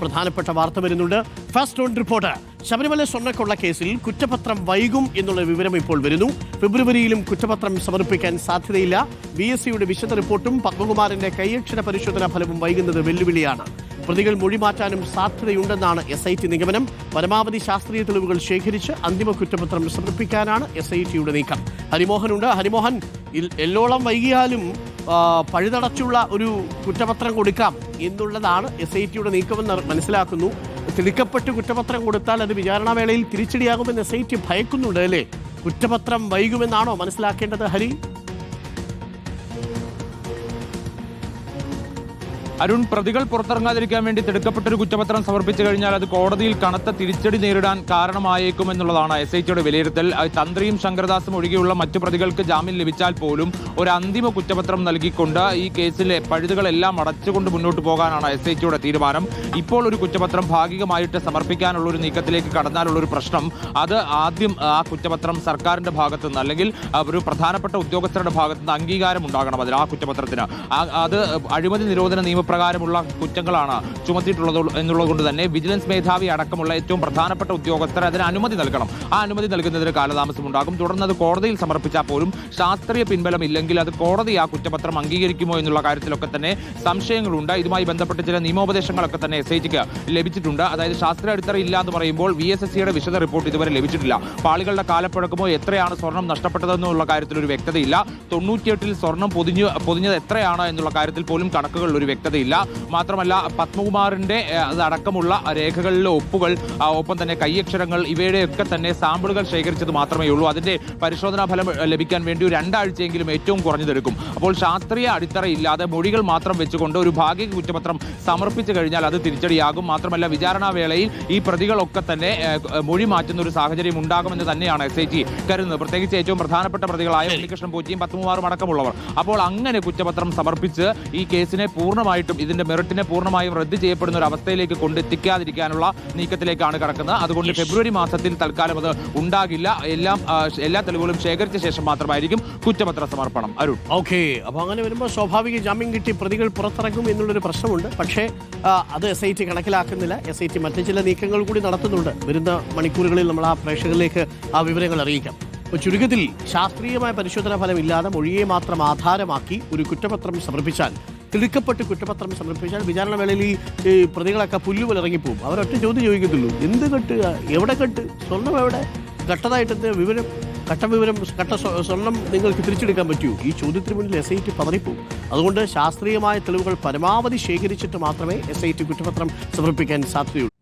പ്രധാനപ്പെട്ട വാർത്ത വരുന്നുണ്ട്. First on report. ശബരിമല സ്വർണക്കൊള്ള കേസിൽ കുറ്റപത്രം വൈകും എന്നുള്ള വിവരം ഇപ്പോൾ വരുന്നു. ഫെബ്രുവരിയിലും കുറ്റപത്രം സമർപ്പിക്കാൻ സാധ്യതയില്ല. ബി എസ് സിയുടെ വിശദ റിപ്പോർട്ടും പത്മകുമാറിന്റെ കൈയക്ഷര പരിശോധനാ ഫലവും വൈകുന്നത് വെല്ലുവിളിയാണ്. പ്രതികൾ മൊഴി മാറ്റാനും സാധ്യതയുണ്ടെന്നാണ് എസ് ഐ ടി നിഗമനം. പരമാവധി ശാസ്ത്രീയ തെളിവുകൾ ശേഖരിച്ച് അന്തിമ കുറ്റപത്രം സമർപ്പിക്കാനാണ് എസ് ഐ ടിയുടെ നീക്കം. ഹരിമോഹനുണ്ട് ഹരിമോഹൻ എല്ലോളം വൈകിയാലും പഴുതടച്ചുള്ള ഒരു കുറ്റപത്രം കൊടുക്കാം എന്നുള്ളതാണ് എസ് ഐ ടിയുടെ നീക്കമെന്ന് മനസ്സിലാക്കുന്നു. തിടുക്കപ്പെട്ട് കുറ്റപത്രം കൊടുത്താൽ അത് വിചാരണാവേളയിൽ തിരിച്ചടിയാകുമെന്ന് എസ് ഐ ടി ഭയക്കുന്നുണ്ട് അല്ലേ? കുറ്റപത്രം വൈകുമെന്നാണോ മനസ്സിലാക്കേണ്ടത് ഹരി? അരുൺ പ്രതികൾ പുറത്തിറങ്ങാതിരിക്കാൻ വേണ്ടി തിടുക്കപ്പെട്ടൊരു കുറ്റപത്രം സമർപ്പിച്ചു കഴിഞ്ഞാൽ അത് കോടതിയിൽ കനത്ത തിരിച്ചടി നേരിടാൻ കാരണമായേക്കും എന്നുള്ളതാണ് എസ് ഐ ടിയുടെ വിലയിരുത്തൽ. തന്ത്രിയും ശങ്കരദാസും ഒഴികെയുള്ള മറ്റു പ്രതികൾക്ക് ജാമ്യം ലഭിച്ചാൽ പോലും ഒരു അന്തിമ കുറ്റപത്രം നൽകിക്കൊണ്ട് ഈ കേസിലെ പഴുതുകളെല്ലാം അടച്ചുകൊണ്ട് മുന്നോട്ട് പോകാനാണ് എസ് ഐ ടിയുടെ തീരുമാനം. ഇപ്പോൾ ഒരു കുറ്റപത്രം ഭാഗികമായിട്ട് സമർപ്പിക്കാനുള്ള ഒരു നീക്കത്തിലേക്ക് കടന്നാലുള്ള ഒരു പ്രശ്നം. അത് ആദ്യം ആ കുറ്റപത്രം സർക്കാരിന്റെ ഭാഗത്തു നിന്ന് അല്ലെങ്കിൽ ഒരു പ്രധാനപ്പെട്ട ഉദ്യോഗസ്ഥരുടെ ഭാഗത്തു നിന്ന് അംഗീകാരം ഉണ്ടാകണം അതിന് ആ കുറ്റപത്രത്തിന്. അത് അഴിമതി നിരോധന നിയമപ്രകാരമുള്ള കുറ്റങ്ങളാണ് ചുമത്തിയിട്ടുള്ളത് എന്നുള്ളത് കൊണ്ട് തന്നെ വിജിലൻസ് മേധാവി അടക്കമുള്ള ഏറ്റവും പ്രധാനപ്പെട്ട ഉദ്യോഗസ്ഥർ അതിന് അനുമതി നൽകണം. ആ അനുമതി നൽകുന്നതിന് കാലതാമസം ഉണ്ടാകും. തുടർന്ന് അത് കോടതിയിൽ സമർപ്പിച്ചാൽ പോലും ശാസ്ത്രീയ പിൻബലം ഇല്ലെങ്കിൽ അത് കോടതി ആ കുറ്റപത്രം അംഗീകരിക്കുമോ എന്നുള്ള കാര്യത്തിലൊക്കെ തന്നെ സംശയങ്ങളുണ്ട്. ഇതുമായി ബന്ധപ്പെട്ട് ചില നിയമോപദേശങ്ങളൊക്കെ തന്നെ എസ് ഐ ടിക്ക് ലഭിച്ചിട്ടുണ്ട്. അതായത് ശാസ്ത്രീയ അടിത്തറ ഇല്ല എന്ന് പറയുമ്പോൾ വി എസ് എസ് സിയുടെ വിശദ റിപ്പോർട്ട് ഇതുവരെ ലഭിച്ചിട്ടില്ല. പാളികളുടെ കാലപ്പഴക്കമോ എത്രയാണ് സ്വർണം നഷ്ടപ്പെട്ടതെന്നുള്ള കാര്യത്തിൽ ഒരു വ്യക്തതയില്ല. തൊണ്ണൂറ്റിയെട്ടിൽ സ്വർണം പൊതിഞ്ഞു പൊതിഞ്ഞത് എത്രയാണ് എന്നുള്ള കാര്യത്തിൽ പോലും കണക്കുകളിൽ ഒരു വ്യക്തതയില്ല മാത്രമല്ല പത്മകുമാറിന്റെ അതടക്കമുള്ള രേഖകളിലെ ഒപ്പുകൾ ഒപ്പം തന്നെ കൈയക്ഷരങ്ങൾ ഇവയുടെയൊക്കെ തന്നെ സാമ്പിളുകൾ ശേഖരിച്ചത് മാത്രമേ ഉള്ളൂ. അതിന്റെ പരിശോധനാ ഫലം ലഭിക്കാൻ വേണ്ടി രണ്ടാഴ്ചയെങ്കിലും ഏറ്റവും കുറഞ്ഞതെടുക്കും. അപ്പോൾ ശാസ്ത്രീയ അടിത്തറയില്ലാതെ മൊഴികൾ മാത്രം വെച്ചുകൊണ്ട് ഒരു ഭാഗിക കുറ്റപത്രം സമർപ്പിച്ചു കഴിഞ്ഞാൽ അത് തിരിച്ചടിയാകും. മാത്രമല്ല വിചാരണാ വേളയിൽ ഈ പ്രതികളൊക്കെ തന്നെ മൊഴി മാറ്റുന്ന ഒരു സാഹചര്യം ഉണ്ടാകുമെന്ന് തന്നെയാണ് എസ് ഐ ടി കരുതുന്നത്. പ്രത്യേകിച്ച് ഏറ്റവും പ്രധാനപ്പെട്ട പ്രതികളായ ഉണ്ണികൃഷ്ണൻ പോറ്റിയും പത്മകുമാറും അടക്കമുള്ളവർ. അപ്പോൾ അങ്ങനെ കുറ്റപത്രം സമർപ്പിച്ച് ഈ കേസിനെ പൂർണമായിട്ടും ഇതിന്റെ മെറിറ്റിനെ പൂർണമായും റദ്ദ് ചെയ്യപ്പെടുന്ന ഒരു അവസ്ഥയിലേക്ക് കൊണ്ടെത്തിക്കാതിരിക്കാനുള്ള നീക്കത്തിലേക്കാണ് കടക്കുന്നത്. അതുകൊണ്ട് ഫെബ്രുവരി മാസത്തിൽ തൽക്കാലം അത് ഉണ്ടാകില്ല. എല്ലാം എല്ലാ തെളിവുകളും ശേഖരിച്ച ശേഷം മാത്രമായിരിക്കും കുറ്റപത്ര സമർപ്പണം. അരുൺ. ഓക്കെ. അപ്പോൾ അങ്ങനെ വരുമ്പോൾ സ്വാഭാവിക ജാമ്യം കിട്ടി പ്രതികൾ പുറത്തിറങ്ങും എന്നുള്ളൊരു പ്രശ്നമുണ്ട്. പക്ഷേ അത് എസ് ഐ ടി കണക്കിലാക്കുന്നില്ല. എസ് ഐ ടി മറ്റു ചില നീക്കങ്ങൾ കൂടി നടത്തുന്നുണ്ട്. വരുന്ന മണിക്കൂറുകളിൽ നമ്മൾ ആ പ്രേക്ഷകരിലേക്ക് ആ വിവരങ്ങൾ അറിയിക്കാം. അപ്പോൾ ചുരുക്കത്തിൽ ശാസ്ത്രീയമായ പരിശോധനാ ഫലമില്ലാതെ മൊഴിയെ മാത്രം ആധാരമാക്കി ഒരു കുറ്റപത്രം സമർപ്പിച്ചാൽ തിടുക്കപ്പെട്ട് കുറ്റപത്രം സമർപ്പിച്ചാൽ വിചാരണ വേളയിൽ ഈ ഈ പ്രതികളൊക്കെ പുല്ലുപോലെ ഇറങ്ങിപ്പോകും അവരൊറ്റ ചോദ്യം ചോദിക്കത്തുള്ളൂ. എന്ത് കെട്ട് എവിടെ കെട്ട്? സ്വർണം എവിടെ? കട്ടതായിട്ട് വിവരം? കട്ട വിവരം കട്ട സ്വ- സ്വർണം നിങ്ങൾക്ക് തിരിച്ചെടുക്കാൻ പറ്റൂ. ഈ ചോദ്യത്തിന് മുന്നിൽ എസ് ഐ ടി പതറിപ്പോവും. അതുകൊണ്ട് ശാസ്ത്രീയമായ തെളിവുകൾ പരമാവധി ശേഖരിച്ചിട്ട് മാത്രമേ എസ് ഐ ടി കുറ്റപത്രം സമർപ്പിക്കാൻ സാധ്യതയുള്ളൂ.